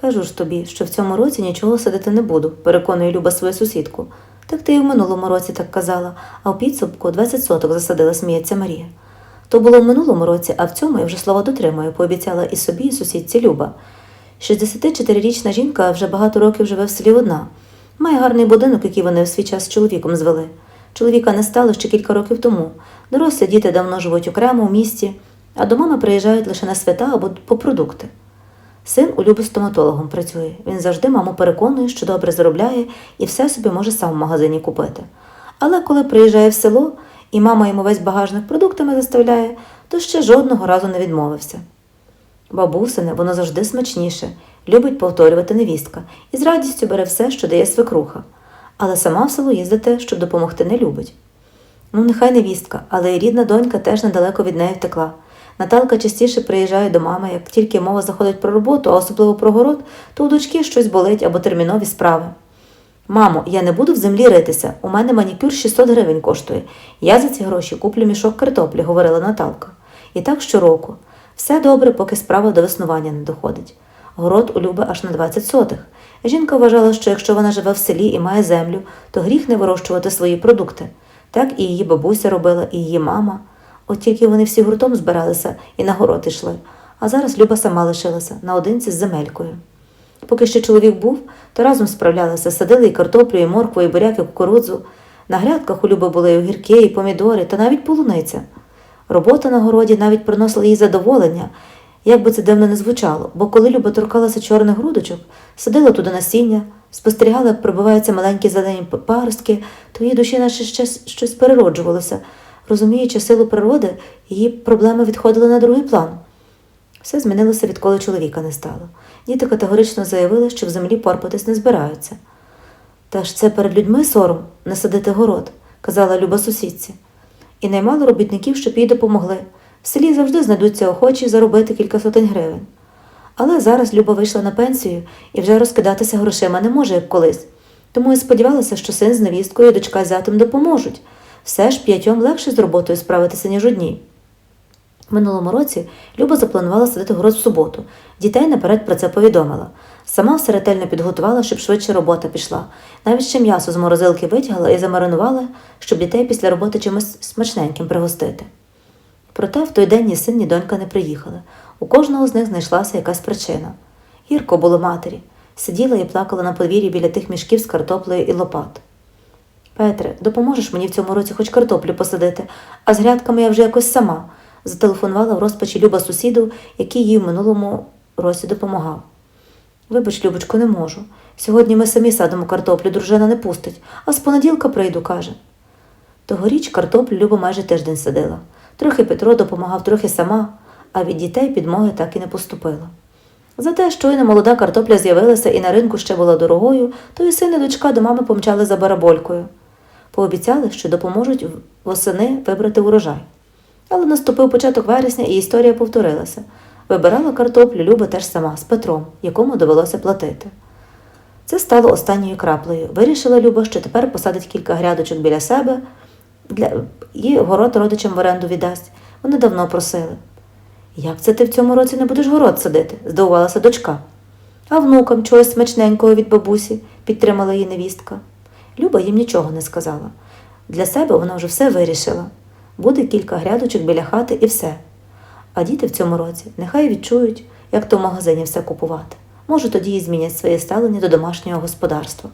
Кажу ж тобі, що в цьому році нічого садити не буду, переконує Люба свою сусідку. Так ти і в минулому році так казала, а в підсумку 20 соток засадила, сміється Марія. То було в минулому році, а в цьому я вже слова дотримую, пообіцяла і собі, і сусідці Люба. 64-річна жінка вже багато років живе в селі одна. Має гарний будинок, який вони в свій час з чоловіком звели. Чоловіка не стало ще кілька років тому. Дорослі діти давно живуть окремо в місті, а до мами приїжджають лише на свята або по продукти. Син у Люби стоматологом працює. Він завжди маму переконує, що добре заробляє і все собі може сам в магазині купити. Але коли приїжджає в село і мама йому весь багажник продуктами заставляє, то ще жодного разу не відмовився. Бабусине, воно завжди смачніше, любить повторювати невістка і з радістю бере все, що дає свекруха. Але сама в село їздити, щоб допомогти, не любить. Ну, нехай невістка, але й рідна донька теж недалеко від неї втекла. Наталка частіше приїжджає до мами, як тільки мова заходить про роботу, а особливо про город, то у дочки щось болить або термінові справи. Мамо, я не буду в землі ритися. У мене манікюр 600 гривень коштує. Я за ці гроші куплю мішок картоплі, говорила Наталка. І так щороку. Все добре, поки справа до веснування не доходить. Город у Люби аж на 20 сотих. Жінка вважала, що якщо вона живе в селі і має землю, то гріх не вирощувати свої продукти. Так і її бабуся робила, і її мама. От тільки вони всі гуртом збиралися і на город йшли. А зараз Люба сама лишилася наодинці з земелькою. Поки ще чоловік був, то разом справлялися, садили і картоплю, і моркву, і буряк, і кукурудзу. На грядках у Люби були і огірки, і помідори, та навіть полуниця. Робота на городі навіть приносила їй задоволення, як би це дивно не звучало, бо коли Люба торкалася чорних грудочок, садила туди насіння, спостерігала, як пробиваються маленькі зелені паростки, то її душі наче ще щось перероджувалося. Розуміючи силу природи, її проблеми відходили на другий план. Все змінилося, відколи чоловіка не стало. Діти категорично заявили, що в землі порпатись не збираються. Та ж це перед людьми сором не садити город, казала Люба сусідці. І наймало робітників, щоб їй допомогли. В селі завжди знайдуться охочі заробити кілька сотень гривень. Але зараз Люба вийшла на пенсію і вже розкидатися грошима не може, як колись. Тому і сподівалася, що син з невісткою і дочка з зятем допоможуть. Все ж п'ятьом легше з роботою справитися, ніж одній. Минулому році Люба запланувала садити город в суботу. Дітей наперед про це повідомила. Сама все ретельно підготувала, щоб швидше робота пішла. Навіть ще м'ясо з морозилки витягла і замаринувала, щоб дітей після роботи чимось смачненьким пригостити. Проте в той день ні син, ні донька не приїхали. У кожного з них знайшлася якась причина. Гірко було матері. Сиділа і плакала на подвір'ї біля тих мішків з картоплею і лопат. Петре, допоможеш мені в цьому році хоч картоплю посадити, а з грядками я вже якось сама, зателефонувала в розпачі Люба сусіду, який їй в минулому році допомагав. Вибач, Любочко, не можу. Сьогодні ми самі садимо картоплю, дружина не пустить, а з понеділка прийду, каже. Тогоріч картоплю Люба майже тиждень садила. Трохи Петро допомагав, трохи сама, а від дітей підмоги так і не поступила. Зате щойно молода картопля з'явилася і на ринку ще була дорогою, то і син і дочка до мами помчали за бараболькою. Пообіцяли, що допоможуть восени вибрати урожай. Але наступив початок вересня, і історія повторилася. Вибирала картоплю Люба теж сама з Петром, якому довелося платити. Це стало останньою краплею. Вирішила Люба, що тепер посадить кілька грядочок біля себе для... і город родичам в оренду віддасть. Вони давно просили. Як це ти в цьому році не будеш город садити? здивувалася дочка. А внукам чогось смачненького від бабусі, підтримала її невістка. Люба їм нічого не сказала. Для себе вона вже все вирішила. Буде кілька грядочок біля хати і все. А діти в цьому році нехай відчують, як то в магазині все купувати. Може, тоді і змінять своє ставлення до домашнього господарства.